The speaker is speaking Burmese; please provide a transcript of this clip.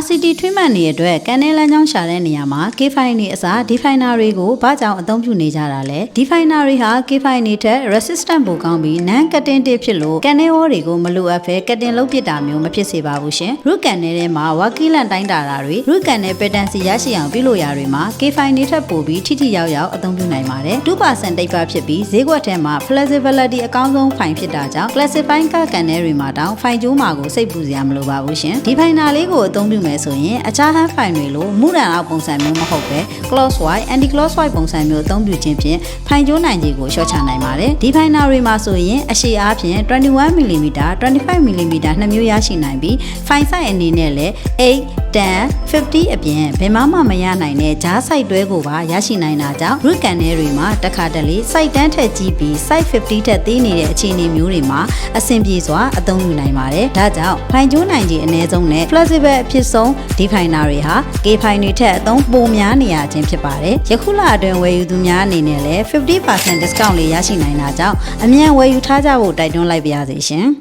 RCT ထွေးမှန်နေတဲ့အတွက်ကန်နဲလမ်းကြောင်းရှာတဲ့နေရာမှာ K-File နေအစား Definer တွေကိုဘာကြောင့်အသုံးပြုနေကြတာလဲ Definer တွေဟာ K-File နေထက် resistant ပိုကောင်းပြီး non cutting တစ်ဖြစ်လို့ကန်နဲဝေါ်တွေကိုမလိုအပ်ဘဲ cutting လုပ်ပစ်တာမျိုးမဖြစ်စေပါဘူးရှင် root ကန်နဲထဲမှာ wakilan တိုင်းတာတာတွေ root ကန်နဲ pattern စီရရှိအောင်ပြုလုပ်ရာတွေမှာ K-File နေထက်ပိုပြီးထိထိရောက်ရောက်အသုံးပြုနိုင်ပါတယ်2%တိတ်ပါဖြစ်ပြီးဈေးကွက်ထဲမှာ flexibility အကောင်းဆုံးဖိုင်ဖြစ်တာကြောင့် classify ကကန်နဲတွေမှာတောင်ဖိုင်ကျိုးမှာကိုစိတ်ပူစရာမလိုပါဘူးရှင်ဒီဖိုင်နာလေးကိုအသုံးပြုမယ်ဆိုရင်အခြားဟန်ဖိုင်တွေလိုမူရန်အောင်ပုံစံမျိုးမဟုတ်ပဲ clockwise anti clockwise ပုံစံမျိုးအသုံးပြုခြင်းဖြင့်ဖိုင်ကျိုးနိုင်ခြေကိုလျှော့ချနိုင်ပါတယ်ဒီဖိုင်နာတွေမှာဆိုရင်အရှည်အားဖြင့် 21mm 25mm နှစ်မျိုးရရှိနိုင်ပြီးဖိုင် size အနေနဲ့လည်း8 10 50အပြင်ဘယ်မှမမရနိုင်တဲ့ဂျား site တွဲကိုပါရရှိနိုင်တာကြောင့် root ကန်ထဲတွေမှာတစ်ခါတလေ site တန်းထက်ကြီးပြီး site 50ထက်သေးနေတဲ့အခြေအနေမျိုးတွေမှာအဆင်ပြေစွာအသုံးပြုနိုင်ပါတယ်ဒါကြောင့်ဖိုင်ကျိုးနိုင်ခြေအနည်းဆုံးနဲ့ flexible အဖြစ်ဆုံး definer တွေဟာ K ဖိုင်တွေထက်အသုံးပိုများနေရခြင်းဖြစ်ပါတယ်ယခုလအတွင်းဝယ်ယူသူများအနေနဲ့လည်း50% discount လေးရရှိနိုင်တာကြောင့်အမြန်ဝယ်ယူထားကြဖို့တိုက်တွန်းလိုက်ပါရစေရှင်